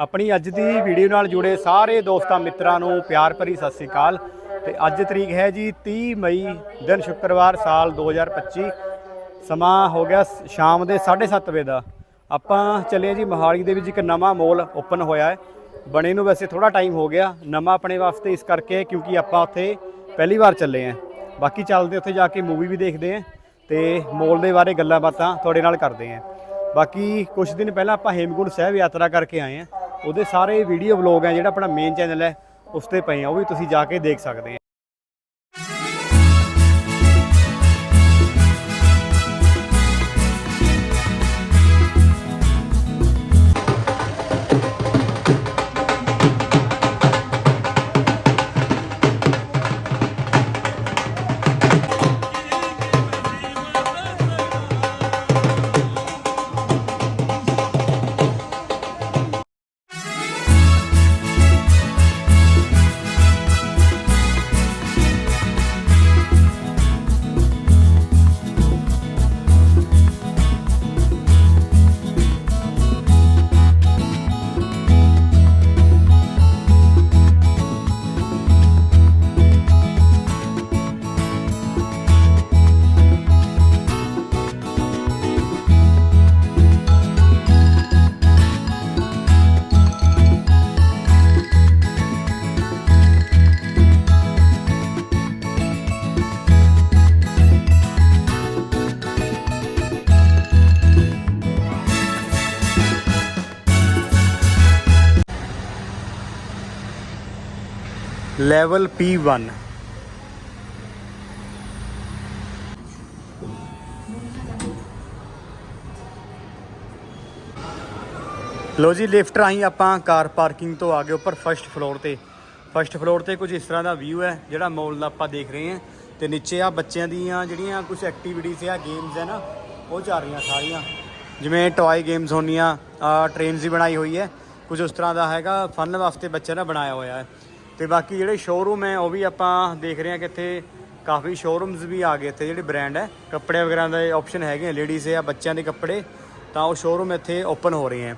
ਆਪਣੀ ਅੱਜ ਦੀ ਵੀਡੀਓ ਨਾਲ ਜੁੜੇ ਸਾਰੇ ਦੋਸਤਾਂ ਮਿੱਤਰਾਂ ਨੂੰ ਪਿਆਰ ਭਰੀ ਸਤਿ ਸ੍ਰੀ ਅਕਾਲ। ਤੇ ਅੱਜ ਤਰੀਕ ਹੈ ਜੀ 30 ਮਈ, ਦਿਨ ਸ਼ੁੱਕਰਵਾਰ ਸਾਲ 2025 ਸਮਾਂ ਹੋ ਗਿਆ ਸ- ਸ਼ਾਮ ਦੇ 7:30 ਵਜੇ ਦਾ। ਆਪਾਂ ਚੱਲੇ ਜੀ ਮੋਹਾਲੀ ਦੇ ਵਿੱਚ ਇੱਕ ਨਵਾਂ ਮੋਲ ਓਪਨ ਹੋਇਆ ਹੈ। ਬਣੇ ਨੂੰ ਵੈਸੇ ਥੋੜਾ ਟਾਈਮ ਹੋ ਗਿਆ, ਨਵਾਂ ਆਪਣੇ ਵਾਸਤੇ ਇਸ ਕਰਕੇ ਕਿਉਂਕਿ ਆਪਾਂ ਉੱਥੇ ਪਹਿਲੀ ਵਾਰ ਚੱਲੇ ਆਂ ਬਾਕੀ ਚੱਲਦੇ ਉੱਥੇ ਜਾ ਕੇ ਮੂਵੀ ਵੀ ਦੇਖਦੇ ਆਂ ਤੇ ਮੋਲ ਦੇ ਬਾਰੇ ਗੱਲਾਂ ਬਾਤਾਂ ਤੁਹਾਡੇ ਨਾਲ ਕਰਦੇ ਆਂ ਬਾਕੀ ਕੁਝ ਦਿਨ ਪਹਿਲਾਂ ਆਪਾਂ ਹੇਮਕੁੰਟ ਸਾਹਿਬ ਯਾਤਰਾ ਕਰਕੇ ਆਏ ਆਂ ਉਹਦੇ ਸਾਰੇ ਵੀਡੀਓ ਵਲੌਗ ਹੈ, ਜਿਹੜਾ ਆਪਣਾ ਮੇਨ ਚੈਨਲ ਹੈ, ਉਸ ਤੇ ਪਏ ਆ ਉਹ ਵੀ ਤੁਸੀਂ ਜਾ ਕੇ ਦੇਖ ਸਕਦੇ ਆ ਲੈਵਲ P1 ਲੋ ਜੀ, ਲਿਫਟ ਰਾਹੀਂ ਆਪਾਂ ਕਾਰ ਪਾਰਕਿੰਗ ਤੋਂ ਆ ਗਏ ਉੱਪਰ ਫਰਸਟ ਫਲੋਰ ਤੇ। ਫਰਸਟ ਫਲੋਰ ਤੇ ਕੁਝ ਇਸ ਤਰ੍ਹਾਂ ਦਾ ਵਿਊ ਹੈ, ਜਿਹੜਾ ਮੋਲ ਦਾ ਆਪਾਂ ਦੇਖ ਰਹੇ ਹਾਂ। ਤੇ ਨੀਚੇ ਆ ਬੱਚਿਆਂ ਦੀਆਂ ਜਿਹੜੀਆਂ ਕੁਝ ਐਕਟੀਵਿਟੀਜ਼ ਆ ਗੇਮਸ ਹੈ ਨਾ, ਉਹ ਚੱਲ ਰਹੀਆਂ ਸਾਰੀਆਂ। ਜਿਵੇਂ ਟੌਏ ਗੇਮਸ ਹੋਣੀਆਂ ਟ੍ਰੇਨਸ ਦੀ ਬਣਾਈ ਹੋਈ ਹੈ। ਕੁਝ ਉਸ ਤਰ੍ਹਾਂ ਦਾ ਹੈਗਾ ਫਨ ਵਾਸਤੇ ਬੱਚਿਆਂ ਦਾ ਬਣਾਇਆ ਹੋਇਆ ਹੈ। ਤੇ ਬਾਕੀ ਜਿਹੜੇ ਸ਼ੋਰੂਮ ਹੈ, ਉਹ ਵੀ ਆਪਾਂ ਦੇਖ ਰਹੇ ਹਾਂ ਕਿ ਇੱਥੇ ਕਾਫੀ ਸ਼ੋਰੂਮਸ ਵੀ ਆ ਗਏ ਇੱਥੇ, ਜਿਹੜੇ ਬ੍ਰਾਂਡ ਹੈ। ਕੱਪੜੇ ਵਗੈਰਾ ਦੇ ਆਪਸ਼ਨ ਹੈਗੇ ਲੇਡੀਜ਼ ਆ ਬੱਚਿਆਂ ਦੇ ਕੱਪੜੇ, ਤਾਂ ਉਹ ਸ਼ੋਰੂਮ ਇੱਥੇ ਓਪਨ ਹੋ ਰਹੇ ਹੈ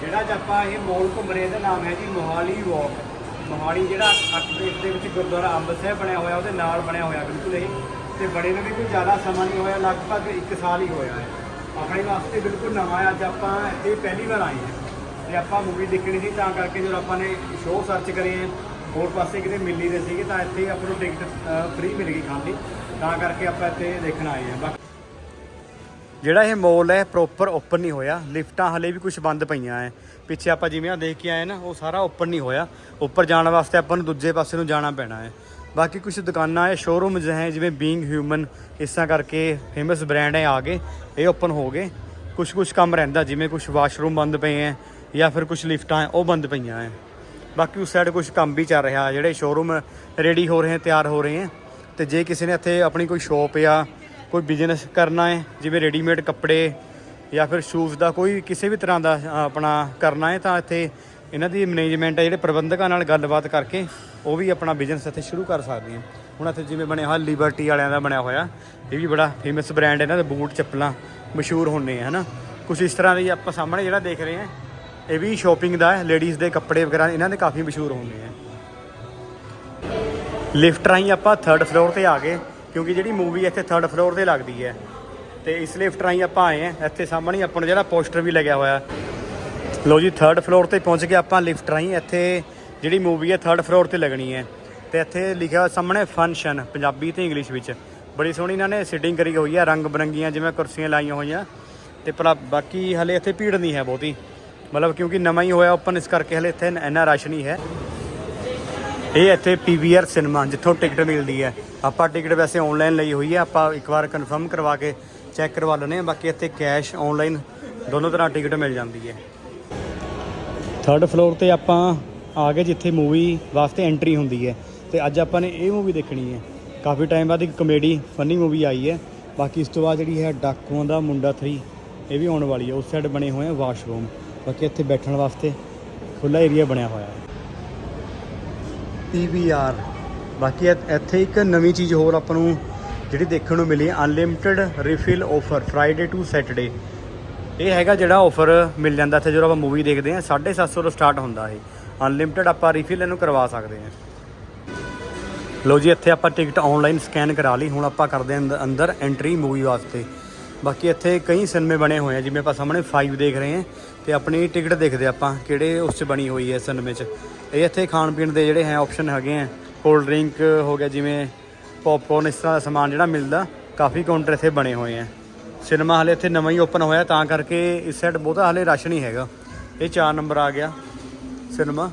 ਜਿਹੜਾ ਅੱਜ ਆਪਾਂ ਇਹ ਮੋਲ ਘੁੰਮ ਰਹੇ ਦਾ ਨਾਮ ਹੈ ਜੀ ਮੋਹਾਲੀ ਵਾਕ ਮੋਹਾਲੀ ਜਿਹੜਾ ਅੱਠ ਦੇ ਵਿੱਚ ਗੁਰਦੁਆਰਾ ਅੰਬ ਸਾਹਿਬ ਬਣਿਆ ਹੋਇਆ, ਉਹਦੇ ਨਾਲ ਬਣਿਆ ਹੋਇਆ ਬਿਲਕੁਲ ਇਹ। ਤੇ ਬੜੇ ਨੂੰ ਵੀ ਕੋਈ ਜ਼ਿਆਦਾ ਸਮਾਂ ਨਹੀਂ ਹੋਇਆ, ਲਗਭਗ 1 ਸਾਲ ਹੀ ਹੋਇਆ ਹੈ। ਆਪਣੇ ਵਾਸਤੇ ਬਿਲਕੁਲ ਨਵਾਂ ਅੱਜ ਆਪਾਂ ਇਹ ਪਹਿਲੀ ਵਾਰ ਆਏ ਹਾਂ। ਤੇ ਆਪਾਂ ਮੂਵੀ ਦੇਖਣੀ ਸੀ, ਤਾਂ ਕਰਕੇ ਜਦੋਂ ਆਪਾਂ ਨੇ ਸ਼ੋਅ ਸਰਚ ਕਰੇ ਹੋਰ ਪਾਸੇ ਕਿਤੇ ਮਿਲ ਨਹੀਂ ਰਹੇ ਸੀਗੇ, ਤਾਂ ਇੱਥੇ ਆਪਾਂ ਨੂੰ ਟਿਕਟ ਫ੍ਰੀ ਮਿਲ ਗਈ ਖਾਣ ਦੀ ਤਾਂ ਕਰਕੇ ਆਪਾਂ ਇੱਥੇ ਦੇਖਣ ਆਏ ਹਾਂ। ਬਾਕੀ ਜਿਹੜਾ ਇਹ ਮੋਲ ਹੈ ਪ੍ਰੋਪਰ ਓਪਨ ਨਹੀਂ ਹੋਇਆ। ਲਿਫਟਾਂ ਹਲੇ ਵੀ ਕੁਝ ਬੰਦ ਪਈਆਂ ਐ। ਪਿੱਛੇ ਆਪਾਂ ਜਿਵੇਂ ਆ ਦੇਖ ਕੇ ਆਏ ਨਾ, ਉਹ ਸਾਰਾ ਓਪਨ ਨਹੀਂ ਹੋਇਆ। ਉੱਪਰ ਜਾਣ ਵਾਸਤੇ ਆਪਾਂ ਨੂੰ ਦੂਜੇ ਪਾਸੇ ਨੂੰ ਜਾਣਾ ਪੈਣਾ ਹੈ ਬਾਕੀ ਕੁਝ ਦੁਕਾਨਾਂ ਹੈ ਸ਼ੋਰੂਮਸ ਹੈ, ਜਿਵੇਂ ਬੀਇੰਗ ਹਿਊਮਨ ਇਸ ਕਰਕੇ ਫੇਮਸ ਬ੍ਰਾਂਡ ਹੈ ਆ ਗਏ। ਇਹ ਓਪਨ ਹੋ ਗਏ। ਕੁਝ ਕੁਝ ਕੰਮ ਰਹਿੰਦਾ, ਜਿਵੇਂ ਕੁਝ ਵਾਸ਼ਰੂਮ ਬੰਦ ਪਏ ਹੈ ਜਾਂ ਫਿਰ ਕੁਝ ਲਿਫਟਾਂ ਉਹ ਬੰਦ ਪਈਆਂ ਹੈ ਬਾਕੀ ਉਸ ਸਾਈਡ ਕੁਝ ਕੰਮ ਵੀ ਚੱਲ ਰਿਹਾ, ਜਿਹੜੇ ਸ਼ੋਰੂਮ ਰੈਡੀ ਹੋ ਰਹੇ ਹੈ ਤਿਆਰ ਹੋ ਰਹੇ ਹੈ ਤੇ ਜੇ ਕਿਸੇ ਨੇ ਇੱਥੇ ਆਪਣੀ ਕੋਈ ਸ਼ੋਪ ਜਾਂ ਕੋਈ ਬਿਜ਼ਨਸ ਕਰਨਾ ਹੈ ਜਿਵੇਂ ਰੈਡੀਮੇਡ ਕੱਪੜੇ ਜਾਂ ਫਿਰ ਸ਼ੂਜ਼ ਦਾ ਕੋਈ ਕਿਸੇ ਵੀ ਤਰ੍ਹਾਂ ਦਾ ਆਪਣਾ ਕਰਨਾ ਹੈ ਤਾਂ ਇੱਥੇ ਇਹਨਾਂ ਦੀ ਮੈਨੇਜਮੈਂਟ ਹੈ ਜਿਹੜੇ ਪ੍ਰਬੰਧਕਾਂ ਨਾਲ ਗੱਲਬਾਤ ਕਰਕੇ ਉਹ ਵੀ ਆਪਣਾ ਬਿਜ਼ਨਸ ਇੱਥੇ ਸ਼ੁਰੂ ਕਰ ਸਕਦੇ ਆ ਹੁਣ ਇੱਥੇ ਜਿਵੇਂ ਬਣਿਆ ਹੋਇਆ ਲਿਬਰਟੀ ਵਾਲਿਆਂ ਦਾ ਬਣਿਆ ਹੋਇਆ, ਇਹ ਵੀ ਬੜਾ ਫੇਮਸ ਬ੍ਰਾਂਡ ਇਹਨਾਂ ਦੇ ਬੂਟ, ਚੱਪਲਾਂ ਮਸ਼ਹੂਰ ਹੁੰਦੇ ਆ ਹਨਾ। ਕੁਝ ਇਸ ਤਰ੍ਹਾਂ ਦੀ ਆਪਾਂ ਸਾਹਮਣੇ ਜਿਹੜਾ ਦੇਖ ਰਹੇ ਹਾਂ ਇਹ ਵੀ ਸ਼ਾਪਿੰਗ ਦਾ ਹੈ ਲੇਡੀਜ਼ ਦੇ ਕੱਪੜੇ ਵਗੈਰਾ, ਇਹਨਾਂ ਦੇ ਕਾਫੀ ਮਸ਼ਹੂਰ ਹੁੰਦੇ ਆ। ਲਿਫਟ ਰਾਹੀਂ ਆਪਾਂ 3rd ਫਲੋਰ ਤੇ ਆ ਗਏ, ਕਿਉਂਕਿ ਜਿਹੜੀ ਮੂਵੀ ਇੱਥੇ 3rd ਫਲੋਰ ਤੇ ਲੱਗਦੀ ਹੈ। ਤੇ ਇਸ ਲਿਫਟ ਰਾਹੀਂ ਆਪਾਂ ਆਏ ਆ ਇੱਥੇ ਸਾਹਮਣੇ ਹੀ ਆਪਾਂ ਨੂੰ ਜਿਹੜਾ ਪੋਸਟਰ ਵੀ ਲੱਗਿਆ ਹੋਇਆ। ਲੋ ਜੀ 3rd ਫਲੋਰ ਤੇ ਪਹੁੰਚ ਗਏ ਆਪਾਂ ਲਿਫਟ ਰਾਹੀਂ, ਇੱਥੇ ਜਿਹੜੀ ਮੂਵੀ ਹੈ 3rd ਫਲੋਰ ਤੇ ਲੱਗਣੀ ਹੈ। ਤੇ ਇੱਥੇ ਲਿਖਿਆ ਹੋਇਆ ਸਾਹਮਣੇ ਫੰਕਸ਼ਨ ਪੰਜਾਬੀ ਤੇ ਇੰਗਲਿਸ਼ ਵਿੱਚ। ਬੜੀ ਸੋਹਣੀ ਇਹਨਾਂ ਨੇ ਸਿਟਿੰਗ ਕਰੀ ਹੋਈ ਹੈ ਰੰਗ ਬਰੰਗੀਆਂ ਜਿਵੇਂ ਕੁਰਸੀਆਂ ਲਾਈਆਂ ਹੋਈਆਂ। ਤੇ ਭਲਾ ਬਾਕੀ ਹਲੇ ਇੱਥੇ ਭੀੜ ਨਹੀਂ ਹੈ ਬਹੁਤੀ। ਮਤਲਬ ਕਿਉਂਕਿ ਨਵਾਂ ਹੀ ਹੋਇਆ ਓਪਨ ਇਸ ਕਰਕੇ ਹਲੇ ਇੱਥੇ ਇੰਨਾ ਰਸ਼ ਨਹੀਂ ਹੈ। ਇਹ ਇੱਥੇ ਪੀਵੀਆਰ ਸਿਨੇਮਾ ਜਿੱਥੋਂ ਟਿਕਟ ਮਿਲਦੀ ਹੈ। ਆਪਾਂ ਟਿਕਟ ਵੈਸੇ ਆਨਲਾਈਨ ਲਈ ਹੋਈ ਹੈ, ਆਪਾਂ ਇੱਕ ਵਾਰ ਕਨਫਰਮ ਕਰਵਾ ਕੇ ਚੈੱਕ ਕਰਵਾ ਲੈਂਦੇ ਹਾਂ, ਬਾਕੀ ਇੱਥੇ ਕੈਸ਼ ਆਨਲਾਈਨ ਦੋਨੋਂ ਤਰ੍ਹਾਂ ਟਿਕਟ ਮਿਲ ਜਾਂਦੀ ਹੈ। ਥਰਡ ਫਲੋਰ ਤੇ ਆਪਾਂ ਆ ਗਏ ਜਿੱਥੇ ਮੂਵੀ ਵਾਸਤੇ ਐਂਟਰੀ ਹੁੰਦੀ ਹੈ। ਤੇ ਅੱਜ ਆਪਾਂ ਨੇ ਇਹ ਮੂਵੀ ਦੇਖਣੀ ਹੈ। ਕਾਫੀ ਟਾਈਮ ਬਾਅਦ ਇੱਕ ਕਮੇਡੀ ਫਨੀ ਮੂਵੀ ਆਈ ਹੈ। ਬਾਕੀ ਇਸ ਤੋਂ ਬਾਅਦ ਜਿਹੜੀ ਹੈ ਡਾਕੂਆਂ ਦਾ ਮੁੰਡਾ 3 ਇਹ ਵੀ ਆਉਣ ਵਾਲੀ ਹੈ। ਉਸ ਸਾਈਡ ਬਣੇ ਹੋਏ ਆ ਵਾਸ਼ਰੂਮ ਬਾਕੀ ਇੱਥੇ ਬੈਠਣ ਵਾਸਤੇ ਖੁੱਲਾ ਏਰੀਆ ਬਣਿਆ ਹੋਇਆ ਹੈ। ਪੀਵੀਆਰ ਬਾਕੀ ਇੱਥੇ ਇੱਕ ਨਵੀਂ ਚੀਜ਼ ਹੋਰ ਆਪਾਂ ਨੂੰ ਜਿਹੜੀ ਦੇਖਣ ਨੂੰ ਮਿਲੀ unlimited refill offer Friday to Saturday ਇਹ ਹੈਗਾ ਜਿਹੜਾ ਆਫਰ ਮਿਲ ਜਾਂਦਾ ਇੱਥੇ, ਜਦੋਂ ਆਪਾਂ ਮੂਵੀ ਦੇਖਦੇ ਹਾਂ 750 ਤੋਂ ਸਟਾਰਟ ਹੁੰਦਾ ਇਹ। ਅਨਲਿਮਿਟਿਡ ਆਪਾਂ ਰੀਫਿਲ ਇਹਨੂੰ ਕਰਵਾ ਸਕਦੇ ਹਾਂ। ਲੋ ਜੀ, ਇੱਥੇ ਆਪਾਂ ਟਿਕਟ ਆਨਲਾਈਨ ਸਕੈਨ ਕਰਾ ਲਈ। ਹੁਣ ਆਪਾਂ ਕਰਦੇ ਹਾਂ ਅੰਦ- ਅੰਦਰ ਐਂਟਰੀ ਮੂਵੀ ਵਾਸਤੇ। ਬਾਕੀ ਇੱਥੇ ਕਈ ਸਿਨੇਮੇ ਬਣੇ ਹੋਏ ਆ, ਜਿਵੇਂ ਆਪਾਂ ਸਾਹਮਣੇ 5 ਦੇਖ ਰਹੇ ਹਾਂ ਤੇ ਆਪਣੀ ਟਿਕਟ ਦੇਖਦੇ ਆਪਾਂ ਕਿਹੜੇ ਉਸ 'ਚ ਬਣੀ ਹੋਈ ਹੈ ਸਿਨੇਮੇ 'ਚ। ਇਹ ਇੱਥੇ ਖਾਣ ਪੀਣ ਦੇ ਜਿਹੜੇ ਹੈ ਆਪਸ਼ਨ ਹੈਗੇ ਆ ਕੋਲਡ ਡਰਿੰਕ ਹੋ ਗਿਆ, ਜਿਵੇਂ ਪੌਪਕੌਰਨ ਇਸ ਤਰ੍ਹਾਂ ਦਾ ਸਮਾਨ ਜਿਹੜਾ ਮਿਲਦਾ, ਕਾਫੀ ਕਾਊਂਟਰ ਇੱਥੇ ਬਣੇ ਹੋਏ ਆ। ਸਿਨੇਮਾ ਹਲੇ ਇੱਥੇ ਨਵਾਂ ਹੀ ਓਪਨ ਹੋਇਆ, ਤਾਂ ਕਰਕੇ ਇਸ ਸਾਈਡ ਬਹੁਤਾ ਹਲੇ ਰਸ਼ ਨਹੀਂ ਹੈਗਾ। ਇਹ 4 ਨੰਬਰ ਆ ਗਿਆ ਸਿਨੇਮਾ।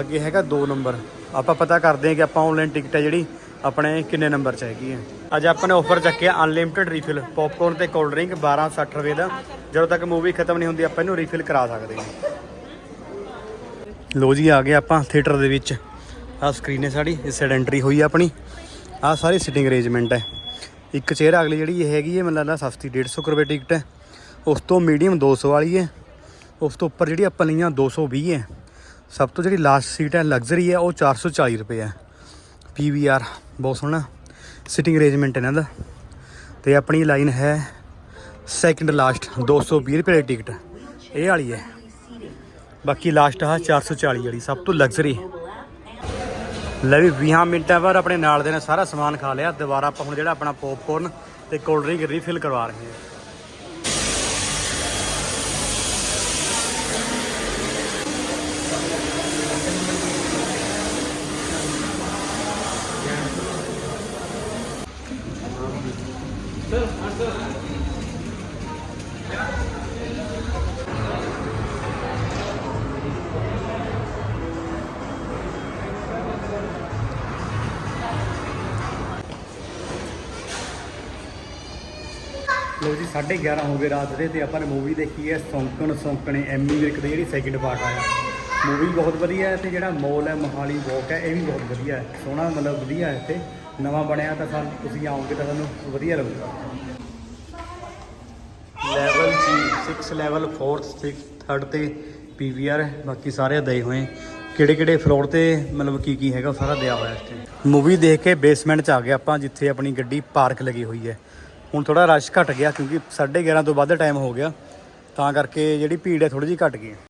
ਅੱਗੇ ਹੈਗਾ 2 ਨੰਬਰ ਆਪਾਂ ਪਤਾ ਕਰਦੇ ਹਾਂ ਕਿ ਆਪਾਂ ਆਨਲਾਈਨ ਟਿਕਟ ਹੈ ਜਿਹੜੀ ਆਪਣੇ ਕਿੰਨੇ ਨੰਬਰ 'ਚ ਹੈਗੀ ਹੈ? ਅੱਜ ਆਪਾਂ ਨੇ ਆਫਰ ਚੱਕਿਆ ਅਨਲਿਮਿਟਿਡ ਰੀਫਿਲ ਪੌਪਕੌਰਨ ਤੇ ਕੋਲਡ ਡਰਿੰਕ 1260 ਰੁਪਏ ਦਾ। ਜਦੋਂ ਤੱਕ ਮੂਵੀ ਖਤਮ ਨਹੀਂ ਹੁੰਦੀ, ਆਪਾਂ ਇਹਨੂੰ ਰੀਫਿਲ ਕਰਾ ਸਕਦੇ ਹਾਂ। ਲੋ ਜੀ, ਆ ਗਏ ਆਪਾਂ ਥੀਏਟਰ ਦੇ ਵਿੱਚ। ਆਹ ਸਕਰੀਨ ਹੈ ਸਾਡੀ, ਇਸ ਸਾਈਡ ਐਂਟਰੀ ਹੋਈ ਆ ਆਪਣੀ। ਆਹ ਸਾਰੀ ਸਿਟਿੰਗ ਅਰੇਂਜਮੈਂਟ ਹੈ। ਇੱਕ ਚੇਅਰ ਅਗਲੀ ਜਿਹੜੀ, ਇਹ ਹੈਗੀ ਹੈ, ਮੈਨੂੰ ਲੱਗਦਾ ਸਸਤੀ 150 ਕੁ ਰੁਪਏ ਟਿਕਟ ਹੈ। ਉਸ ਤੋਂ ਮੀਡੀਅਮ 200 ਵਾਲੀ ਹੈ। ਉਸ ਤੋਂ ਉੱਪਰ ਜਿਹੜੀ ਆਪਾਂ ਲਈਆਂ 220 ਹੈ। ਸਭ ਤੋਂ ਜਿਹੜੀ ਲਾਸਟ ਸੀਟ ਹੈ ਲਗਜ਼ਰੀ ਹੈ, ਉਹ 440 ਰੁਪਏ ਹੈ। ਪੀਵੀਆਰ ਬਹੁਤ ਸੋਹਣਾ ਸਿਟਿੰਗ ਅਰੇਂਜਮੈਂਟ ਇਹਨਾਂ ਦਾ। ਤੇ ਆਪਣੀ ਲਾਈਨ ਹੈ ਸੈਕਿੰਡ ਲਾਸਟ 220 ਰੁਪਏ ਦੀ ਟਿਕਟ ਇਹ ਵਾਲੀ ਹੈ। ਬਾਕੀ ਲਾਸਟ ਆ 440 ਵਾਲੀ, ਸਭ ਤੋਂ ਲਗਜ਼ਰੀ ਲੈ ਵੀ 20 ਮਿੰਟਾਂ ਬਾਅਦ ਆਪਣੇ ਨਾਲ ਦੇ ਨੇ ਸਾਰਾ ਸਮਾਨ ਖਾ ਲਿਆ। ਦੁਬਾਰਾ ਆਪਾਂ ਹੁਣ ਜਿਹੜਾ ਆਪਣਾ ਪੌਪਕੌਰਨ ਤੇ ਕੋਲਡ ਡਰਿੰਕ ਰੀਫਿਲ ਕਰਵਾ ਰਹੇ ਹਾਂ। ਲੋ ਜੀ 11:30 ਹੋ ਗਏ ਰਾਤ ਦੇ ਤੇ ਆਪਾਂ ਨੇ ਮੂਵੀ ਦੇਖੀ ਹੈ ਸੌਂਕਣ ਸੌਂਕਣੇ ਐਮੀ ਵਿਰਕ ਦੀ ਜਿਹੜੀ ਸੈਕਿੰਡ ਪਾਰਟ ਆਇਆ ਮੂਵੀ ਬਹੁਤ ਵਧੀਆ ਹੈ ਤੇ ਜਿਹੜਾ ਮੋਲ ਹੈ, ਮੋਹਾਲੀ ਵੋਕ ਹੈ, ਇਹ ਵੀ ਬਹੁਤ ਵਧੀਆ ਹੈ। ਸੋਹਣਾ ਮਤਲਬ ਵਧੀਆ ਹੈ ਇੱਥੇ। ਨਵਾਂ ਬਣਿਆ ਤਾਂ ਸਾਨੂੰ ਤੁਸੀਂ ਆਓਗੇ ਤਾਂ ਤੁਹਾਨੂੰ ਵਧੀਆ ਲੱਗੂਗਾ। ਲੈਵਲ ਜੀ 6 ਲੈਵਲ 4th 6th 3rd ਤੇ ਪੀਵੀਆਰ ਬਾਕੀ ਸਾਰੇ ਦਏ ਹੋਏ। ਕਿਹੜੇ ਕਿਹੜੇ ਫਲੋਰ ਤੇ ਮਤਲਬ ਕੀ ਕੀ ਹੈਗਾ ਸਾਰਾ ਦਿਆ ਹੋਇਆ ਇੱਥੇ। ਮੂਵੀ ਦੇਖ ਕੇ ਬੇਸਮੈਂਟ 'ਚ ਆ ਗਏ ਆਪਾਂ, ਜਿੱਥੇ ਆਪਣੀ ਗੱਡੀ ਪਾਰਕ ਲੱਗੀ ਹੋਈ ਹੈ। ਹੁਣ ਥੋੜਾ ਰਸ਼ ਘਟ ਗਿਆ ਕਿਉਂਕਿ 11:30 ਤੋਂ ਵੱਧ ਟਾਈਮ ਹੋ ਗਿਆ। ਤਾਂ ਕਰਕੇ ਜਿਹੜੀ ਭੀੜ ਹੈ ਥੋੜੀ ਜਿਹੀ ਘਟ ਗਈ ਹੈ।